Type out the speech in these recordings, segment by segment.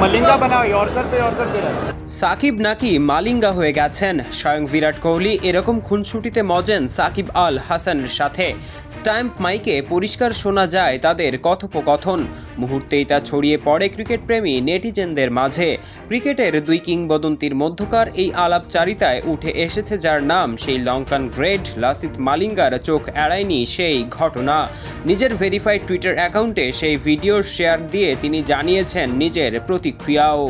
মালিঙ্গা বানাও ইয়র্কার পে ইয়র্কার পে সাকিব নাকি মালিঙ্গা হয়ে গেছেন? স্বয়ং বিরাট কোহলি এরকম খুনসুটিতে মজেন সাকিব আল হাসানের সাথে। স্ট্যাম্প মাইকে পরিষ্কার শোনা যায় তাদের কথোপকথন। মুহূর্তেই তা ছড়িয়ে পড়ে ক্রিকেট প্রেমী নেটিজেনদের মাঝে। ক্রিকেটের দুই কিংবদন্তির মধ্যকার এই আলাপচারিতায় উঠে এসেছে যার নাম সেই লঙ্কান গ্রেট লাসিত মালিঙ্গার চোখ এড়ায়নি সেই ঘটনা। নিজের ভেরিফাইড টুইটার অ্যাকাউন্টে সেই ভিডিও শেয়ার দিয়ে তিনি জানিয়েছেন নিজের প্রতিক্রিয়াও।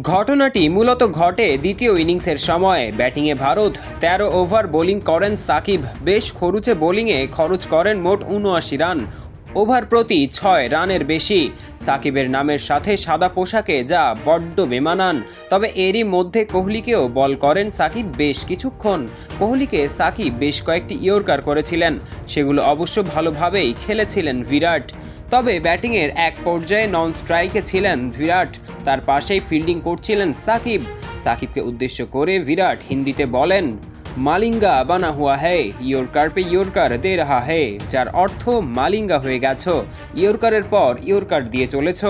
ঘটনাটি মূলত ঘটে দ্বিতীয় ইনিংসের সময়। ব্যাটিংয়ে ভারত তেরো ওভার, বোলিং করেন সাকিব। বেশ খরুচে বোলিংয়ে খরচ করেন মোট উনআশি রান। ওভার প্রতি ছয় রানের বেশি। সাকিবের নামের সাথে সাদা পোশাকে যা বড্ড বেমানান। তবে এরই মধ্যে কোহলিকেও বল করেন সাকিব বেশ কিছুক্ষণ। কোহলিকে সাকিব বেশ কয়েকটি ইয়র্কার করেছিলেন। সেগুলো অবশ্য ভালোভাবেই খেলেছিলেন বিরাট। তবে ব্যাটিংয়ের এক পর্যায়ে নন স্ট্রাইকে ছিলেন বিরাট। তার পাশেই ফিল্ডিং করছিলেন সাকিব। সাকিবকে উদ্দেশ্য করে বিরাট হিন্দিতে বলেন, মালিঙ্গা বানা হুয়া হে, ইয়র্কার পে ইয়র্কার দে রাহা হে, যার অর্থ মালিঙ্গা হয়ে গেছো, ইয়র্কারের পর ইয়র্কার দিয়ে চলেছ।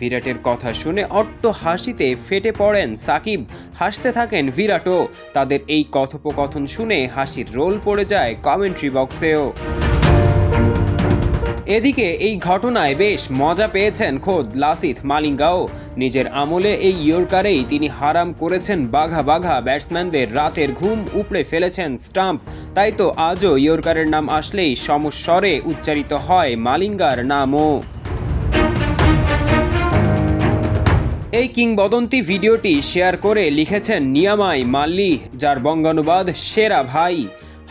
বিরাটের কথা শুনে অট্ট হাসিতে ফেটে পড়েন সাকিব। হাসতে থাকেন বিরাটও। তাদের এই কথোপকথন শুনে হাসির রোল পড়ে যায় কমেন্ট্রি বক্সেও। এদিকে এই ঘটনায় বেশ মজা পেয়েছেন খোদ লাসিথ মালিঙ্গাও। নিজের আমলে এই ইয়র্কারেই তিনি হারাম করেছেন বাঘা বাঘা ব্যাটসম্যানদের রাতের ঘুম উপড়ে ফেলেছেন স্টাম্প। তাই তো আজও ইয়র্কারের নাম আসলেই সমস্বরে উচ্চারিত হয় মালিঙ্গার নামও। এই কিংবদন্তি ভিডিওটি শেয়ার করে লিখেছেন নিয়ামাই মাল্লি, যার বঙ্গানুবাদ সেরা ভাই।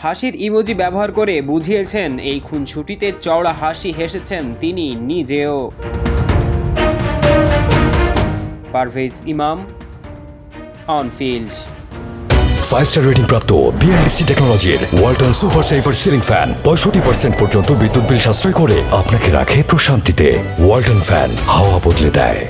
হাসির ইমোজি ব্যবহার করে বুঝিয়েছেন, এই খুনছুটিতে চওড়া হাসি হেসেছেন তিনি নিজেও। Parvez Imam on field five star rating প্রাপ্ত বিএনডিসি টেকনোলজির Walton super saver ceiling fan পঁয়ষট্টি পার্সেন্ট পর্যন্ত বিদ্যুৎ বিল সাশ্রয় করে আপনাকে রাখে প্রশান্তিতে। ওয়ালটন ফ্যান হাওয়া বদলে দেয়।